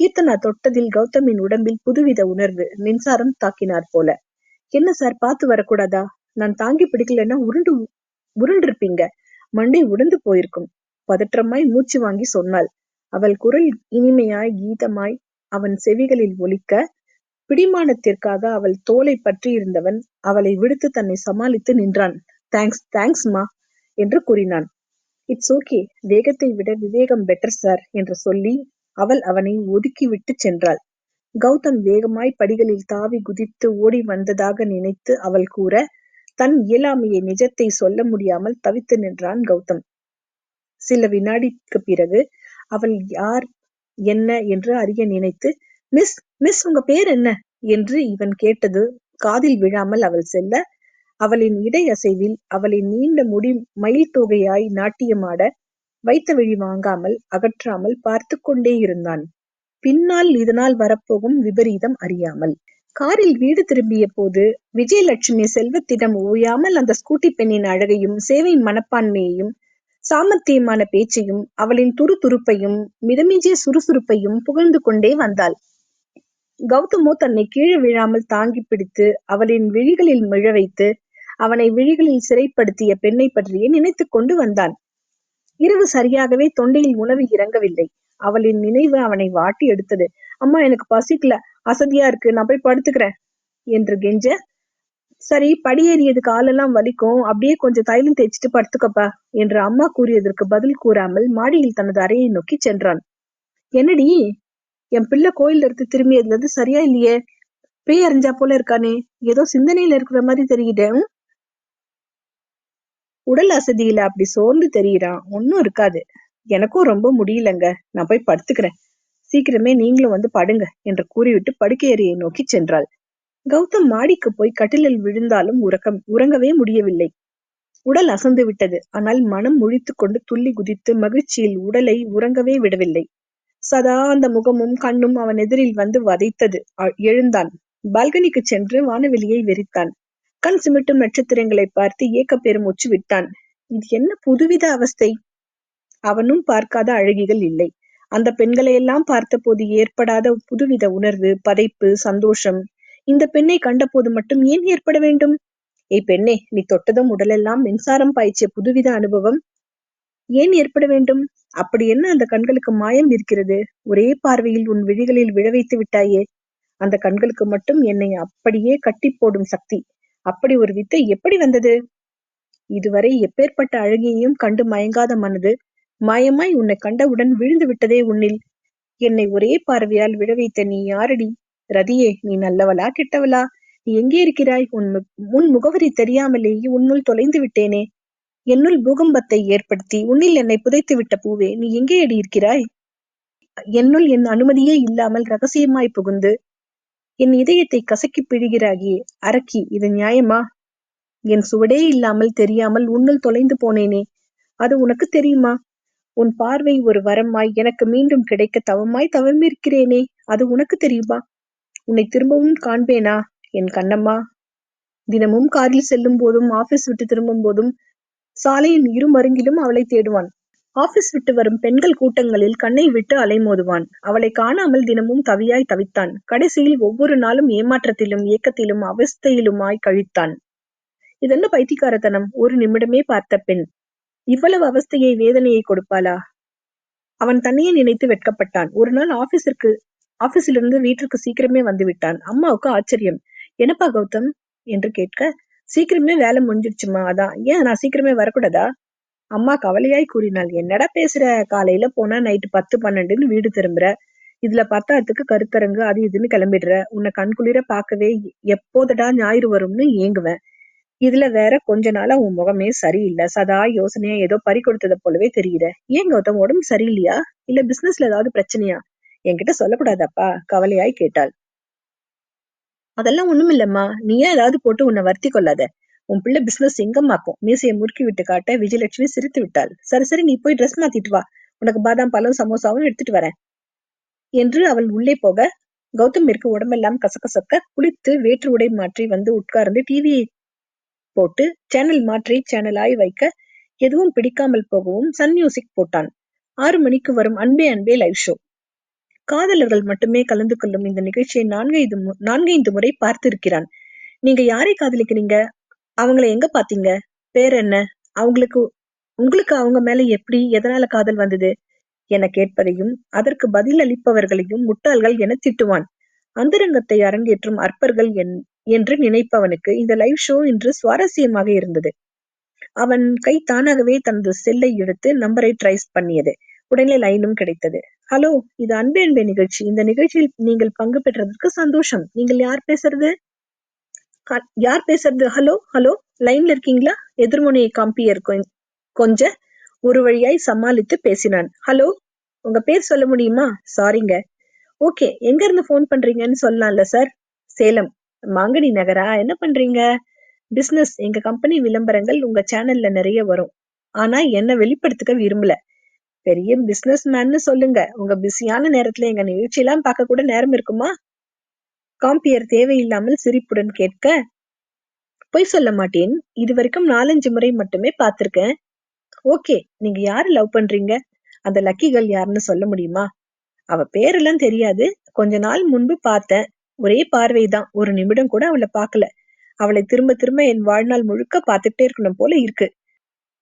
கீர்த்தனா தொட்டதில் கௌதமின் உடம்பில் புதுவித உணர்வு மின்சாரம் தாக்கினார் போல. என்ன சார் பார்த்து வரக்கூடாதா? நான் தாங்கி பிடிக்கலன்னா உருண்டு உருண்டிருப்பீங்க. மண்டை உடந்து போயிருக்கும். பதற்றமாய் மூச்சு வாங்கி சொன்னாள். அவள் குரல் இனிமையாய் கீதமாய் அவன் செவிகளில் ஒலிக்க பிடிமானத்திற்காக அவள் தோலை பற்றி இருந்தவன் அவளை விடுத்து தன்னை சமாளித்து நின்றான். தேங்க்ஸ் தேங்க்ஸ்மா என்று கூறினான். இட்ஸ் ஓகே வேகத்தை விட விவேகம் பெட்டர் சார் என்று சொல்லி அவள் அவனை ஒதுக்கிவிட்டு சென்றாள். கௌதம் வேகமாய் படிகளில் தாவி குதித்து ஓடி வந்ததாக நினைத்து அவள் கூற தன் இயலாமையை நிஜத்தை சொல்ல முடியாமல் தவித்து நின்றான் கௌதம். சில வினாடிக்கு பிறகு அவள் யார் என்ன என்று அறிய நினைத்து மிஸ் மிஸ் உங்க பேர் என்ன? என்று இவன் கேட்டது காதில் விழாமல் அவள் செல்ல அவளின் இடை அசைவில் அவளின் நீண்ட முடி மயில் தொகையாய் நாட்டியமாட வைத்த விழி வாங்காமல் அகற்றாமல் பார்த்து கொண்டே இருந்தான். பின்னால் இதனால் வரப்போகும் விபரீதம் அறியாமல். காரில் வீடு திரும்பிய போது விஜயலட்சுமி செல்வத்திடம் ஓயாமல் அந்த ஸ்கூட்டி பெண்ணின் அழகையும் சேவை மனப்பான்மையையும் சாமர்த்தியமான பேச்சையும் அவளின் துரு துருப்பையும் மிதமிஞ்சிய சுறுசுறுப்பையும் புகழ்ந்து கொண்டே வந்தாள். கௌதமோ தன்னை கீழே விழாமல் தாங்கி பிடித்து அவளின் விழிகளில் மிழ வைத்து அவனை விழிகளில் சிறைப்படுத்திய பெண்ணை பற்றியே நினைத்துக் கொண்டு வந்தான். இரவு சரியாகவே தொண்டையில் உணவு இறங்கவில்லை. அவளின் நினைவு அவனை வாட்டி எடுத்தது. அம்மா எனக்கு பசிக்கல. அசதியா இருக்கு. நான் போய் படுத்துக்கிறேன். என்று கெஞ்ச சரி படியேறியது காலெல்லாம் வலிக்கும். அப்படியே கொஞ்சம் தைலம் தேய்ச்சிட்டு படுத்துக்கப்பா. என்று அம்மா கூறியதற்கு பதில் கூறாமல் மாடியில் தனது அறையை நோக்கி சென்றான். என்னடி? என் பிள்ளை கோயில்ல இருந்து திரும்பியதுல இருந்து சரியா இல்லையே? பேய் அறிஞ்சா போல இருக்கானே. ஏதோ சிந்தனையில இருக்கிற மாதிரி தெரியுது உடல் அசதியில அப்படி சோர்ந்து தெரியுறான் ஒன்னும் இருக்காது. எனக்கும் ரொம்ப முடியலங்க. நான் போய் படுத்துக்கிறேன். சீக்கிரமே நீங்களும் வந்து படுங்க என்று கூறிவிட்டு படுக்கையறையை நோக்கி சென்றாள். கௌதம் மாடிக்கு போய் கட்டிலில் விழுந்தாலும் உறக்கம் உறங்கவே முடியவில்லை. உடல் அசந்து விட்டது. ஆனால் மனம் முழித்துக் கொண்டு துள்ளி குதித்து மகிழ்ச்சியில் உடலை உறங்கவே விடவில்லை. சதா அந்த முகமும் கண்ணும் அவன் எதிரில் வந்து வதைத்தது. எழுந்தான். பால்கனிக்கு சென்று வானவெளியை வெறித்தான். கண் சிமிட்டும் நட்சத்திரங்களை பார்த்து ஏக்க பெருமூச்சு விட்டான். இது என்ன புதுவித அவஸ்தை? அவனும் பார்க்காத அழகிகள் இல்லை. அந்த பெண்களையெல்லாம் பார்த்தபோது ஏற்படாத புதுவித உணர்வு பதைப்பு சந்தோஷம். இந்த பெண்ணை கண்டபோது மட்டும் ஏன் ஏற்பட வேண்டும்? ஏய் பெண்ணே நீ தொட்டதும் உடலெல்லாம் மின்சாரம் பாய்ச்சிய புதுவித அனுபவம். ஏன் ஏற்பட வேண்டும்? அப்படி என்ன அந்த கண்களுக்கு மாயம் இருக்கிறது? ஒரே பார்வையில் உன் விழிகளில் விழ வைத்து விட்டாயே. அந்த கண்களுக்கு மட்டும் என்னை அப்படியே கட்டி போடும் சக்தி. அப்படி ஒரு வித்தை எப்படி வந்தது? இதுவரை எப்பேற்பட்ட அழகியையும் கண்டு மயங்காத மனது மாயமாய் உன்னை கண்டவுடன் விழுந்து விட்டதே உன்னில். என்னை ஒரே பார்வையால் விழ வைத்த நீ யாரடி? ரதியே நீ நல்லவளா கெட்டவளா? நீ எங்கே இருக்கிறாய்? உன் உன் முகவரி தெரியாமலேயே உன்னுள் தொலைந்து விட்டேனே. என்னுள் பூகம்பத்தை ஏற்படுத்தி உன்னில் என்னை புதைத்து விட்ட பூவே நீ எங்கே அடி இருக்கிறாய்? என்னுள் என் அனுமதியே இல்லாமல் ரகசியமாய் புகுந்து என் இதயத்தை கசக்கி பிழிகிறாகியே அரக்கி இது நியாயமா? என் சுவடே இல்லாமல் தெரியாமல் உன்னில் தொலைந்து போனேனே அது உனக்கு தெரியுமா? உன் பார்வை ஒரு வரமாய் எனக்கு மீண்டும் கிடைக்க தவமாய் தவமிருக்கிறேனே அது உனக்கு தெரியுமா? உன்னை திரும்பவும் காண்பேனா என் கண்ணம்மா? தினமும் காரில் செல்லும் போதும் ஆபீஸ் விட்டு திரும்பும் போதும் சாலையின் இரு மருங்கிலும் அவளை தேடுவான். ஆபீஸ் விட்டு வரும் பெண்கள் கூட்டங்களில் கண்ணை விட்டு அலைமோதுவான். அவளை காணாமல் தினமும் தவியாய் தவித்தான். கடைசியில் ஒவ்வொரு நாளும் ஏமாற்றத்திலும் ஏக்கத்திலும் அவஸ்தையிலுமாய் கழித்தான். இதென்ன பைத்தியக்காரத்தனம்? ஒரு நிமிடமே பார்த்த பெண். இவ்வளவு அவஸ்தையை வேதனையை கொடுப்பாளா? அவன் தன்னையே நினைத்து வெட்கப்பட்டான். ஒரு நாள் ஆபீஸிற்கு ஆபீஸிலிருந்து வீட்டிற்கு சீக்கிரமே வந்து விட்டான் அம்மாவுக்கு ஆச்சரியம். என்னப்பா கௌதம்? என்று கேட்க சீக்கிரமே வேலை முடிஞ்சிருச்சுமா அதான். ஏன் நான் சீக்கிரமே வரக்கூடாதா? அம்மா கவலையாய் கூறினாள். என்னடா பேசுற? காலையில போனா நைட்டு பத்து பன்னெண்டுன்னு வீடு திரும்புற. இதுல பத்தாத்துக்கு கருத்தரங்கு அது இதுன்னு கிளம்பிடுற. உன்னை கண்குளிர பார்க்கவே எப்போதடா ஞாயிறு வரும்னு ஏங்குவேன். இதுல வேற கொஞ்ச நாளா உன் முகமே சரியில்லை. சதா யோசனையா ஏதோ பறி கொடுத்தத போலவே தெரியுற. ஏன் கௌதம் உடம்பு சரியில்லையா? இல்ல பிசினஸ்ல ஏதாவது பிரச்சனையா? என்கிட்ட சொல்லக்கூடாதாப்பா கவலையாய் கேட்டாள். அதெல்லாம் ஒண்ணும் இல்லம்மா நீயே ஏதாவது போட்டு உன்னை வருத்தி கொள்ளாத. உன் பிள்ளை பிசினஸ் சிங்கமாக்கும் மீசையை முறுக்கி விட்டு காட்ட விஜயலட்சுமி சிரித்து விட்டாள். சரி சரி நீ போய் ட்ரெஸ் மாத்திட்டு வா. உனக்கு பாதாம் பழம் சமோசாவும் எடுத்துட்டு வரேன் என்று அவள் உள்ளே போக கௌதமிற்கு உடம்பெல்லாம் கசகசக்க குளித்து வேற்று உடை மாற்றி வந்து உட்கார்ந்து டிவியை போட்டு சேனல் மாற்றி சேனலாய் வைக்க எதுவும் பிடிக்காமல் போகவும் சன் மியூசிக் போட்டான். ஆறு மணிக்கு வரும் அன்பே அன்பே லைவ் ஷோ காதலர்கள் மட்டுமே கலந்து கொள்ளும் இந்த நிகழ்ச்சியை நான்கைந்து நான்கைந்து முறை பார்த்திருக்கிறான். நீங்க யாரை காதலிக்கிறீங்க? அவங்கள எங்க பாத்தீங்க? பேர் என்ன? அவங்களுக்கு உங்களுக்கு அவங்க மேல எப்படி எதனால காதல் வந்தது? என கேட்பதையும் அதற்கு பதில் அளிப்பவர்களையும் முட்டாள்கள் என திட்டுவான். அந்தரங்கத்தை அரங்கேற்றும் அற்பர்கள் என்று நினைப்பவனுக்கு இந்த லைவ் ஷோ இன்று சுவாரஸ்யமாக இருந்தது. அவன் கை தானாகவே தனது செல்லை எடுத்து நம்பரை ட்ரைஸ் பண்ணியது. உடனே லைனும் கிடைத்தது. ஹலோ இது அன்பே அன்பே நிகழ்ச்சி. இந்த நிகழ்ச்சியில் நீங்கள் பங்கு பெற்றதற்கு சந்தோஷம். நீங்கள் யார் பேசுறது? யார் பேசுறது? ஹலோ ஹலோ லைன்ல இருக்கீங்களா? எதிர்முனையை காம்பியர் கொஞ்ச ஒரு வழியாய் சமாளித்து பேசினான். ஹலோ உங்க பேர் சொல்ல முடியுமா? சாரிங்க ஓகே எங்க இருந்து போன் பண்றீங்கன்னு சொல்லலாம்ல சார் சேலம் மாங்கனி நகரா? என்ன பண்றீங்க? பிசினஸ் எங்க கம்பெனி விளம்பரங்கள் உங்க சேனல்ல நிறைய வரும். ஆனா என்ன வெளிப்படுத்திக்க விரும்பல. பெரிய பிசினஸ் மேன்னு சொல்லுங்க. உங்க பிஸியான நேரத்துல எங்க நிகழ்ச்சியெல்லாம் பார்க்க கூட நேரம் இருக்குமா? காம்பியர் தேவையில்லாமல் சிரிப்புடன் கேட்க பொய் சொல்ல மாட்டேன். இது வரைக்கும் நாலஞ்சு முறை மட்டுமே பார்த்திருக்கேன். ஓகே நீங்க யாரு லவ் பண்றீங்க? அந்த லக்கிகள் யாருன்னு சொல்ல முடியுமா? அவ பேரெல்லாம் தெரியாது. கொஞ்ச நாள் முன்பு பார்த்தேன். ஒரே பார்வைதான் ஒரு நிமிடம் கூட அவளை பார்க்கல. அவளை திரும்ப திரும்ப என் வாழ்நாள் முழுக்க பார்த்துட்டே இருக்கணும் போல இருக்கு.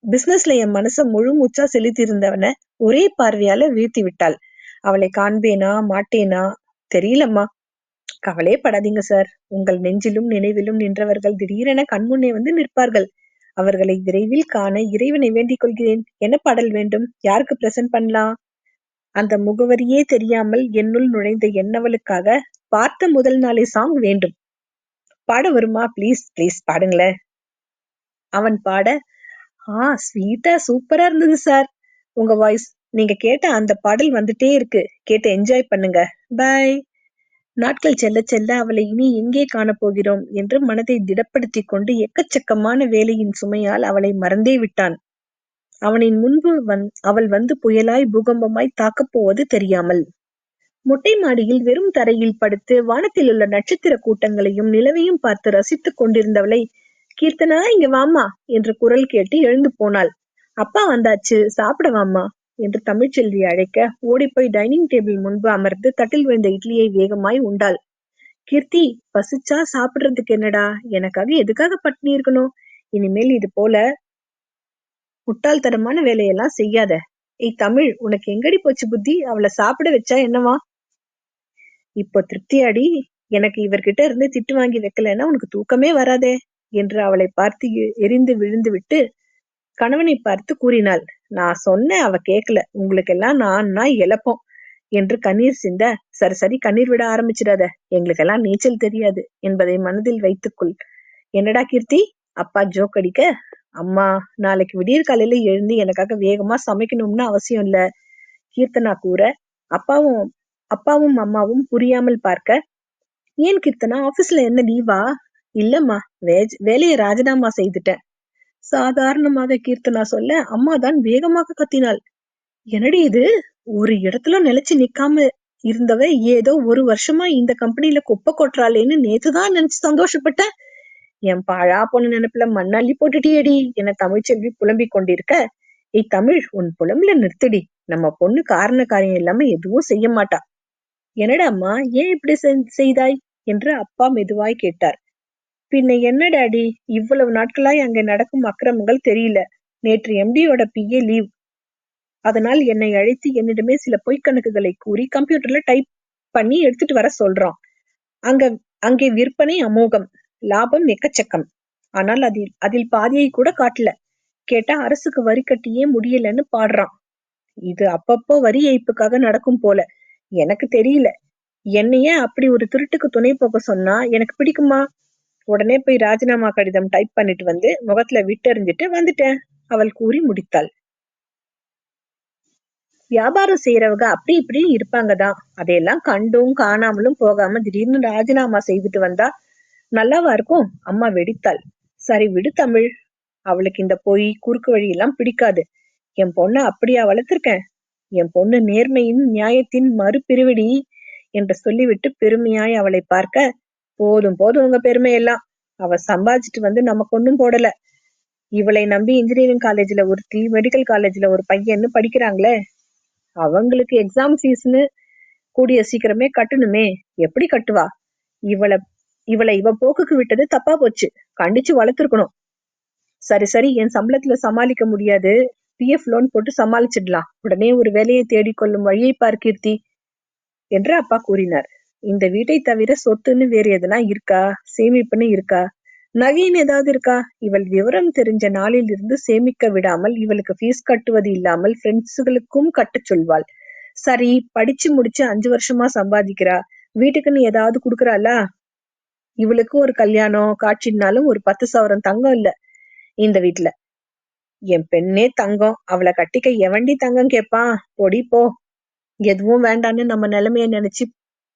பிசினஸ்ல என் மனச முழு மூச்சா செலுத்தியிருந்தவன ஒரே பார்வையால வீழ்த்தி விட்டாள். அவளை காண்பேனா மாட்டேனா? தெரியலம்மா. கவலே படாதீங்க சார் உங்கள் நெஞ்சிலும் நினைவிலும் நின்றவர்கள் திடீரென கண்முன்னே வந்து நிற்பார்கள். அவர்களை விரைவில் காண இறைவனை வேண்டிக் கொள்கிறேன். என்ன பாடல் வேண்டும்? யாருக்கு பிரசன்ட் பண்ணலாம்? அந்த முகவரியே தெரியாமல் என்னுள் நுழைந்த என்னவளுக்காக பார்த்த முதல் நாளை சாங் வேண்டும். பாட வருமா? ப்ளீஸ் ப்ளீஸ் பாடுங்களேன். அவன் பாட ஆ ஸ்வீட்டா சூப்பரா இருந்தது சார் உங்க வாய்ஸ் நீங்க கேட்ட அந்த பாடல் வந்துட்டே இருக்கு. கேட்டு என்ஜாய் பண்ணுங்க. பாய் நாட்கள் செல்ல செல்ல அவளை இனி எங்கே காணப்போகிறோம் என்று மனதை திடப்படுத்திக் கொண்டு எக்கச்சக்கமான வேலையின் சுமையால் அவளை மறந்தே விட்டான். அவனின் முன்பு வந் அவள் வந்து புயலாய் பூகம்பமாய் தாக்கப் போவது தெரியாமல். மொட்டை மாடியில் வெறும் தரையில் படுத்து வானத்தில் உள்ள நட்சத்திர கூட்டங்களையும் நிலவையும் பார்த்து ரசித்துக் கொண்டிருந்தவளை கீர்த்தனா இங்க வாமா என்ற குரல் கேட்டு எழுந்து போனாள். அப்பா வந்தாச்சு சாப்பிட வாமா என்று தமிழ்ச்செல்வி அழைக்க ஓடிப்போய் டைனிங் டேபிள் முன்பு அமர்ந்து தட்டில் விழுந்த இட்லியை வேகமாய் உண்டாள். கீர்த்தி பசிச்சா சாப்பிடுறதுக்கு என்னடா? எனக்காக எதுக்காக பட்னி இருக்கணும்? இனிமேல் இது போல முட்டாள்தனமான வேலையெல்லாம் செய்யாத. ஏய் தமிழ் உனக்கு எங்கடி போச்சு புத்தி? அவளை சாப்பிட வச்சா என்னவா? இப்போ திருப்தியாடி எனக்கு இவர்கிட்ட இருந்து திட்டு வாங்கி வைக்கலன்னா உனக்கு தூக்கமே வராதே என்று அவளை பார்த்து எரிந்து விழுந்து விட்டு கணவனை பார்த்து கூறினாள் நான் சொன்னேன் அவ கேட்கல உங்களுக்கெல்லாம் நான்னா இழப்போம். என்று கண்ணீர் சிந்த சரி சரி கண்ணீர் விட ஆரம்பிச்சிடாத. எங்களுக்கெல்லாம் நீச்சல் தெரியாது. என்பதை மனதில் வைத்துக்கொள். என்னடா கீர்த்தி? அப்பா ஜோக் அடிக்க? அம்மா நாளைக்கு விடியற் காலையில எழுந்து எனக்காக வேகமா சமைக்கணும்னு அவசியம் இல்ல. கீர்த்தனா கூற அப்பாவும் அப்பாவும் அம்மாவும் புரியாமல் பார்க்க ஏன் கீர்த்தனா ஆபீஸ்ல என்ன லீவா இல்லம்மா வேலையை ராஜினாமா செய்துட்டேன். சாதாரணமாக கீர்த்தனா சொல்ல அம்மாதான் வேகமாக கத்தினாள். என்னடி இது? ஒரு இடத்துல நிலைச்சு நிக்காம இருந்தவ ஏதோ ஒரு வருஷமா இந்த கம்பெனில குப்பை கொட்டுறாளேன்னு நேத்துதான் நினைச்சு சந்தோஷப்பட்டேன் என் பாழா பொண்ணு நினைப்புல மண்ணள்ளி போட்டுட்டியடி. என தமிழ்ச்செல்வி புலம்பிக் கொண்டிருக்க? ஏய் தமிழ் உன் புலம்புல நிறுத்தடி. நம்ம பொண்ணு காரண காரியம் இல்லாம எதுவும் செய்ய மாட்டா. என்னடா அம்மா ஏன் இப்படி செய்தாய்? என்று அப்பா மெதுவாய் கேட்டார். பின்ன என்ன டாடி? இவ்வளவு நாட்களாய் அங்கே நடக்கும் அக்கிரமங்கள் தெரியல. நேற்று எம்டியோட பிஏ லீவ் அதனால் என்னை அழைத்து என்னிடமே சில பொய்க்கணக்குகளை கூறி கம்ப்யூட்டர்ல டைப் பண்ணி எடுத்துட்டு வர சொல்றான். அங்க அங்கே விற்பனை அமோகம் லாபம் எக்கச்சக்கம். ஆனால் அதில் அதில் பாதியை கூட காட்டல. கேட்டா அரசுக்கு வரி கட்டியே முடியலன்னு பாடுறான். இது அப்பப்போ வரி ஏய்ப்புக்காக நடக்கும் போல. எனக்கு தெரியல. என்னையே அப்படி ஒரு திருட்டுக்கு துணை போக சொன்னா எனக்கு பிடிக்குமா? உடனே போய் ராஜினாமா கடிதம் டைப் பண்ணிட்டு வந்து முகத்துல விட்டெறிஞ்சிட்டு வந்துட்டேன். அவள் கூறி முடித்தாள். வியாபாரம் செய்யறவங்க அப்படி இப்படி இருப்பாங்கதான் அதையெல்லாம் கண்டும் காணாமலும் போகாம திடீர்னு ராஜினாமா செய்துட்டு வந்தா நல்லாவா இருக்கும்? அம்மா வெடித்தாள். சரி விடு தமிழ். அவளுக்கு இந்த பொய் குறுக்கு வழி எல்லாம் பிடிக்காது. என் பொண்ண அப்படியா வளர்த்திருக்கேன்? என் பொண்ணு நேர்மையின் நியாயத்தின் மறுபிரிவிடி என்று சொல்லிவிட்டு பெருமையாய் அவளை பார்க்க போதும் போதும் உங்க பெருமையெல்லாம். அவ சம்பாதிச்சுட்டு வந்து நமக்கு ஒண்ணும் போடல. இவளை நம்பி இன்ஜினியரிங் காலேஜ்ல ஒருத்தி மெடிக்கல் காலேஜ்ல ஒரு பையன்னு படிக்கிறாங்களே. அவங்களுக்கு எக்ஸாம் ஃபீஸ்னு கூடிய சீக்கிரமே கட்டணுமே. எப்படி கட்டுவா? இவளை இவளை இவ போக்குக்கு விட்டது தப்பா போச்சு. கண்டிச்சு வளர்த்துருக்கணும். சரி சரி என் சம்பளத்துல சமாளிக்க முடியாது. பிஎஃப் லோன் போட்டு சமாளிச்சிடலாம். உடனே ஒரு வேலையை தேடிக்கொள்ளும் வழியை பார்க்கீர்த்தி என்று அப்பா கூறினார். இந்த வீட்டை தவிர சொத்துன்னு வேறு எதனா இருக்கா? சேமிப்புன்னு இருக்கா? நகைன்னு ஏதாவது இருக்கா? இவள் விவரம் தெரிஞ்ச நாளில் இருந்து சேமிக்க விடாமல் இவளுக்கு ஃபீஸ் கட்டுவது இல்லாமல் ஃப்ரெண்ட்ஸுகளுக்கும் கட்டச் சொல்வாள். சரி படிச்சு முடிச்சு அஞ்சு வருஷமா சம்பாதிக்கிறா. வீட்டுக்குன்னு ஏதாவது குடுக்கறாளா? இவளுக்கு ஒரு கல்யாணம் காட்சினாலும் ஒரு பத்து சவரம் தங்கம் இல்ல இந்த வீட்டுல என் பெண்ணே தங்கம். அவளை கட்டிக்க எவண்டி தங்கம் கேப்பான் பொடி போ. எதுவும் வேண்டான்னு நம்ம நிலைமைய நினைச்சு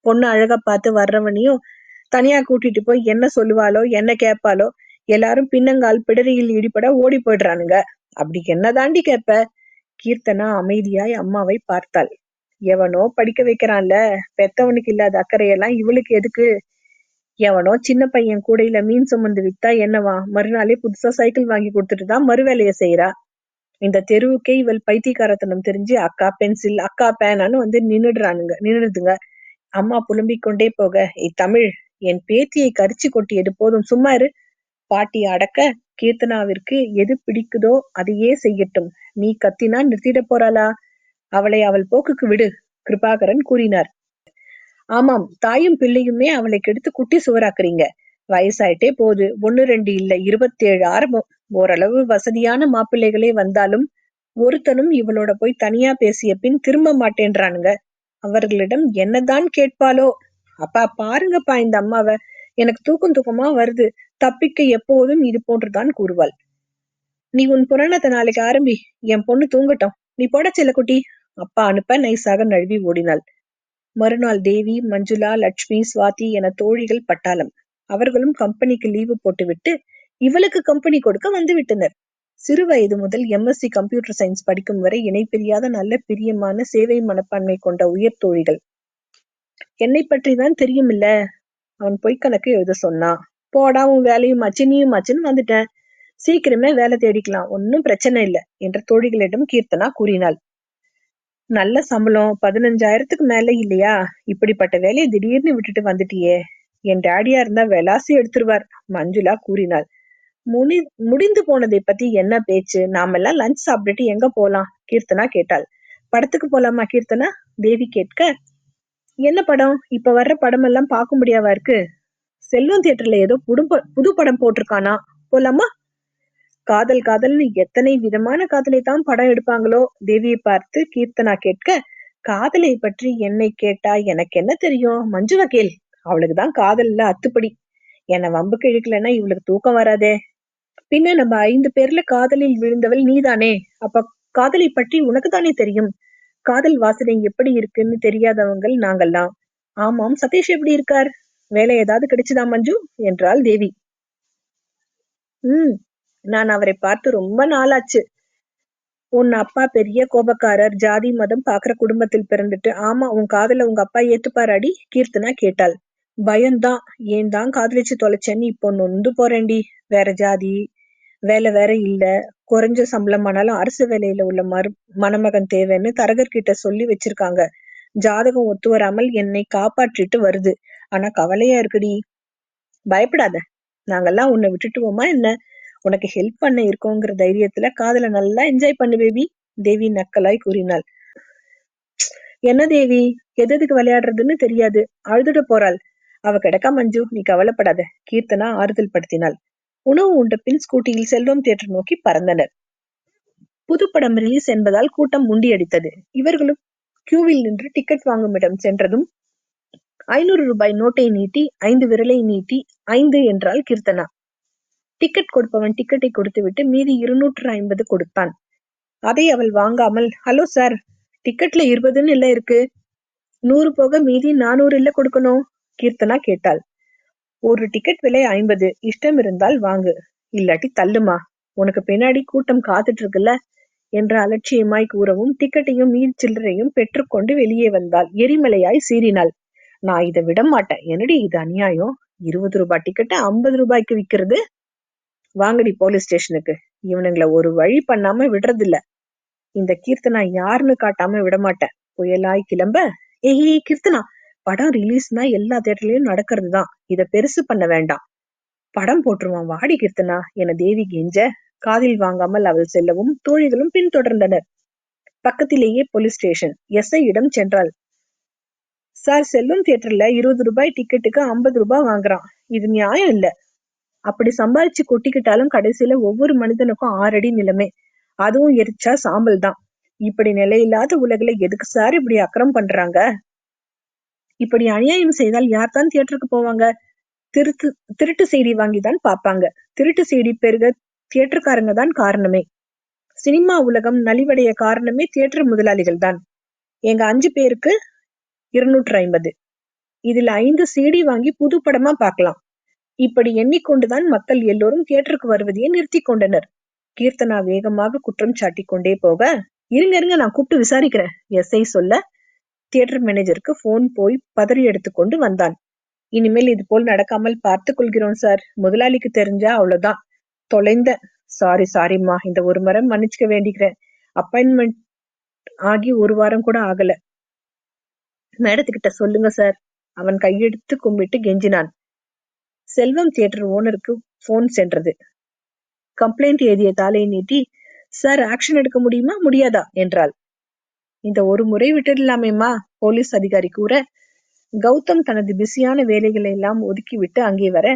பொண்ணு அழகா பார்த்து வர்றவனையும் தனியா கூட்டிட்டு போய் என்ன சொல்லுவாளோ என்ன கேட்பாளோ எல்லாரும் பின்னங்கால் பிடரியில் ஈடுபட ஓடி போயிடுறானுங்க. அப்படி என்ன தாண்டி கேப்ப கீர்த்தனா அமைதியாய் அம்மாவை பார்த்தாள். எவனோ படிக்க வைக்கிறான்ல பெத்தவனுக்கு இல்லாத அக்கறையெல்லாம் இவளுக்கு எதுக்கு? எவனோ சின்ன பையன் கூடையில மீன் சுமந்து வித்தா என்னவா? மறுநாளே புதுசா சைக்கிள் வாங்கி கொடுத்துட்டு தான் மறுவேலையை செய்யறா இந்த தெருவுக்கே இவள் பைத்தியக்காரத்தனம் தெரிஞ்சு அக்கா பென்சில் அக்கா பேனான்னு வந்து நின்னுடுறானுங்க நின்னுடுதுங்க. அம்மா புலம்பிக் கொண்டே போக ஏய் தமிழ் என் பேத்தியை கரிச்சு கொட்டியது போதும் சும்மா இரு. பாட்டி அடக்க கீர்த்தனாவிற்கு எது பிடிக்குதோ அதையே செய்யட்டும். நீ கத்தினா நிறுத்திடப் போறாளா? அவளை அவள் போக்குக்கு விடு கிருபாகரன் கூறினார். ஆமாம் தாயும் பிள்ளையுமே அவளை கெடுத்து குட்டி சுவராக்குறீங்க. வயசாயிட்டே போகுது. ஒன்னு ரெண்டு இல்ல இருபத்தேழு ஆரம்பம். ஓரளவு வசதியான மாப்பிள்ளைகளே வந்தாலும் ஒருத்தனும் இவளோட போய் தனியா பேசிய பின் திரும்ப மாட்டேன்றானுங்க. அவர்களிடம் என்னதான் கேட்பாளோ? அப்பா பாருங்கப்பா இந்த அம்மாவ. எனக்கு தூக்கம் தூக்கமா வருது. தப்பிக்க எப்போதும் இது போன்றுதான் கூறுவாள். நீ உன் புராணத்தை நாளைக்கு ஆரம்பி. என் பொண்ணு தூங்கட்டும். நீ போட செல்லக்குட்டி அப்பா அனுப்ப நைசாக நழுவி ஓடினாள். மறுநாள் தேவி மஞ்சுளா லட்சுமி சுவாதி என தோழிகள் பட்டாளம். அவர்களும் கம்பெனிக்கு லீவு போட்டுவிட்டு இவளுக்கு கம்பெனி கொடுக்க வந்து விட்டனர். சிறு வயது முதல் எம்எஸ்சி கம்ப்யூட்டர் சயின்ஸ் படிக்கும் வரை இணைப்பிரியாத நல்ல பிரியமான சேவை மனப்பான்மை கொண்ட உயர் தோழிகள். என்னை பற்றி தான் தெரியுமில்ல? அவன் பொய்க்கணக்கு எழுத சொன்னான் போடா உன் வேலையும் ஆச்சு நீயும் ஆச்சுன்னு வந்துட்டேன். சீக்கிரமே வேலை தேடிக்கலாம் ஒன்னும் பிரச்சனை இல்ல என்ற தோழிகளிடம் கீர்த்தனா கூறினாள். நல்ல சம்பளம் பதினஞ்சாயிரத்துக்கு மேல இல்லையா? இப்படிப்பட்ட வேலையை திடீர்னு விட்டுட்டு வந்துட்டியே. என் டேடியா இருந்தா வெலாசி எடுத்துருவார் மஞ்சுளா கூறினாள். முடி முடிந்து போனதை பத்தி என்ன பேச்சு? நாமெல்லாம் லஞ்ச் சாப்பிட்டுட்டு எங்க போலாம்? கீர்த்தனா கேட்டாள். படத்துக்கு போலாமா கீர்த்தனா? தேவி கேட்க என்ன படம்? இப்ப வர்ற படம் எல்லாம் பார்க்க முடியாவா இருக்கு? செல்வம் தியேட்டர்ல ஏதோ புது புது படம் போட்டிருக்கானா? போலாமா? காதல் காதல்னு எத்தனை விதமான காதலை தான் படம் எடுப்பாங்களோ? தேவியை பார்த்து கீர்த்தனா கேட்க காதலை பற்றி என்னை கேட்டா எனக்கு என்ன தெரியும்? மஞ்சு வகேல் அவளுக்குதான் காதல்ல அத்துப்படி. என்ன வம்புக்கு இழுக்கலன்னா இவளுக்கு தூக்கம் வராதே. பின்ன நம்ம ஐந்து பேர்ல காதலில் விழுந்தவள் நீதானே? அப்ப காதலை பற்றி உனக்கு தானே தெரியும். காதல் வாசனை எப்படி இருக்குன்னு தெரியாதவங்கள் நாங்கள்லாம். ஆமாம் சதீஷ் எப்படி இருக்கார்? வேலை ஏதாவது கிடைச்சுதா மஞ்சு? என்றாள் தேவி. உம் நான் அவரை பார்த்து ரொம்ப நாளாச்சு. உன் அப்பா பெரிய கோபக்காரர் ஜாதி மதம் பாக்குற குடும்பத்தில் பிறந்துட்டு. ஆமா உன் காதல உங்க அப்பா ஏத்துப்பாராடி? கீர்த்தனா கேட்டாள். பயம்தான். ஏன் தான் காதலிச்சு தொலைச்சேன்னு இப்போ நொந்து போறேன்டி. வேற ஜாதி வேலை வேற இல்ல. குறைஞ்ச சம்பளம் ஆனாலும் அரசு வேலையில உள்ள மரு மணமகன் தேவைன்னு தரகர்கிட்ட சொல்லி வச்சிருக்காங்க. ஜாதகம் ஒத்து வராமல் என்னை காப்பாற்றிட்டு வருது. ஆனா கவலையா இருக்குடி. பயப்படாத. நாங்கெல்லாம் உன்னை விட்டுட்டுவோமா என்ன? உனக்கு ஹெல்ப் பண்ண இருக்கோங்கிற தைரியத்துல காதல நல்லா என்ஜாய் பண்ணு பேபி தேவி நக்கலாய் கூறினாள். என்ன தேவி? எதுக்கு விளையாடுறதுன்னு தெரியாது. அழுதுட போறாள். அவ கிடக்கா மஞ்சு நீ கவலைப்படாத. கீர்த்தனா ஆறுதல் படுத்தினாள். உணவு உண்ட பின் ஸ்கூட்டியில் செல்வம் தியேட்டர் நோக்கி பறந்தனர். புதுப்படம் ரிலீஸ் என்பதால் கூட்டம் முண்டியடித்தது. இவர்களும் கியூவில் நின்று டிக்கெட் வாங்கும் இடம் சென்றதும் ஐநூறு ரூபாய் நோட்டை நீட்டி ஐந்து விரலை நீட்டி ஐந்து என்றால் கீர்த்தனா. டிக்கெட் கொடுப்பவன் டிக்கெட்டை கொடுத்துவிட்டு மீதி இருநூற்று ஐம்பது கொடுத்தான். அதை அவள் வாங்காமல் ஹலோ சார் டிக்கெட்ல இருபதுன்னு இல்ல இருக்கு. நூறு போக மீதி நானூறு இல்ல கொடுக்கணும். கீர்த்தனா கேட்டாள். ஒரு டிக்கெட் விலை ஐம்பது. இஷ்டம் இருந்தால் வாங்கு. இல்லாட்டி தள்ளுமா. உனக்கு பின்னாடி கூட்டம் காத்துட்டு இருக்குல்ல என்று அலட்சியமாய் கூறவும் டிக்கெட்டையும் மீதி சில்லறையும் பெற்றுக்கொண்டு வெளியே வந்தாள். எரிமலையாய் சீறினாள். நான் இதை விட மாட்டேன். என்னடி இது அநியாயம்? இருபது ரூபாய் டிக்கெட்டை ஐம்பது ரூபாய்க்கு விக்கிறது? வாங்கடி போலீஸ் ஸ்டேஷனுக்கு இவனுங்களை ஒரு வழி பண்ணாம விடுறதில்ல. இந்த கீர்த்தனா யாருன்னு காட்டாம விடமாட்டேன். புயலாய் கிளம்ப. ஏய் கீர்த்தனா! படம் ரிலீஸ்னா எல்லா தேட்டர்லயும் நடக்கிறது தான் இத பெருசு பண்ண வேண்டாம். படம் போட்டுருவான் வாடி கீர்த்தனா. என தேவி கெஞ்ச. காதில் வாங்காமல் அவள் செல்லவும் தோழிகளும் பின்தொடர்ந்தனர். பக்கத்திலேயே போலீஸ் ஸ்டேஷன் எஸ்ஐயிடம் சென்றாள். சார் செல்வம் தியேட்டர்ல இருபது ரூபாய் டிக்கெட்டுக்கு ஐம்பது ரூபாய் வாங்குறான். இது நியாயம் இல்ல. அப்படி சம்பாரிச்சு கொட்டிக்கிட்டாலும் கடைசியில ஒவ்வொரு மனிதனுக்கும் ஆறடி நிலைமை. அதுவும் எரிச்சா சாம்பல் தான். இப்படி நிலையில்லாத உலகில எதுக்கு சார் இப்படி அக்கறம் பண்றாங்க? இப்படி அநியாயம் செய்தால் யார் தான் தியேட்டருக்கு போவாங்க? திருட்டு திருட்டு செய்தி வாங்கிதான் பாப்பாங்க திருட்டு செய்தி பெருக தியேட்டருக்காரங்க தான் காரணமே. சினிமா உலகம் நலிவடைய காரணமே தியேட்டர் முதலாளிகள் தான். எங்க அஞ்சு பேருக்கு இருநூற்று ஐம்பது. இதுல ஐந்து சிடி வாங்கி புது படமா பார்க்கலாம். இப்படி எண்ணிக்கொண்டுதான் மக்கள் எல்லோரும் தியேட்டருக்கு வருவதையே நிறுத்தி கொண்டனர். கீர்த்தனா வேகமாக குற்றம் சாட்டி கொண்டே போக இருங்க இருங்க நான் கூப்பிட்டு விசாரிக்கிறேன். எஸ்ஐ சொல்ல தியேட்டர் மேனேஜருக்கு போன் போய் பதறி எடுத்துக்கொண்டு வந்தான். இனிமேல் இது போல் நடக்காமல் பார்த்துக் கொள்கிறோம் சார் முதலாளிக்கு தெரிஞ்சா அவ்வளவுதான். தொலைந்த சாரி சாரிம்மா இந்த ஒரு மரம் மன்னிச்சுக்க வேண்டிக்கிறேன். அப்பாயின்மெண்ட் ஆகி ஒரு வாரம் கூட ஆகல. மேடத்துக்கிட்ட சொல்லுங்க சார் அவன் கையெடுத்து கும்பிட்டு கெஞ்சினான். செல்வம் தியேட்டர் ஓனருக்கு போன் சென்றது. கம்ப்ளைண்ட் எழுதிய தாலை நீட்டி சார் ஆக்ஷன் எடுக்க முடியுமா? முடியாதா? என்றாள். இந்த ஒரு முறை விட்டுடலாமேம்மா? போலீஸ் அதிகாரி கூற கௌதம் தனது பிஸியான வேலைகளை எல்லாம் ஒதுக்கிவிட்டு அங்கே வர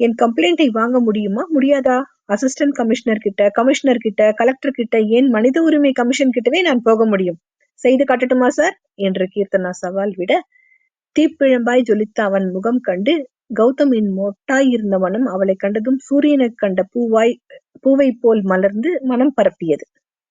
என் கம்ப்ளைண்டை வாங்க முடியுமா? முடியாதா? அசிஸ்டன்ட் கமிஷனர் கிட்ட கமிஷனர் கிட்ட கலெக்டர் கிட்ட ஏன் மனித உரிமை கமிஷன் கிட்டவே நான் போக முடியும்? செய்து காட்டட்டுமா சார்? என்று கீர்த்தனா சவால் விட தீப்பிழம்பாய் ஜொலித்த அவன் முகம் கண்டு கௌதமின் மொட்டாய் இருந்த மனம் அவளை கண்டதும் சூரியனை கண்ட பூவாய் பூவை போல் மலர்ந்து மனம் பரப்பியது.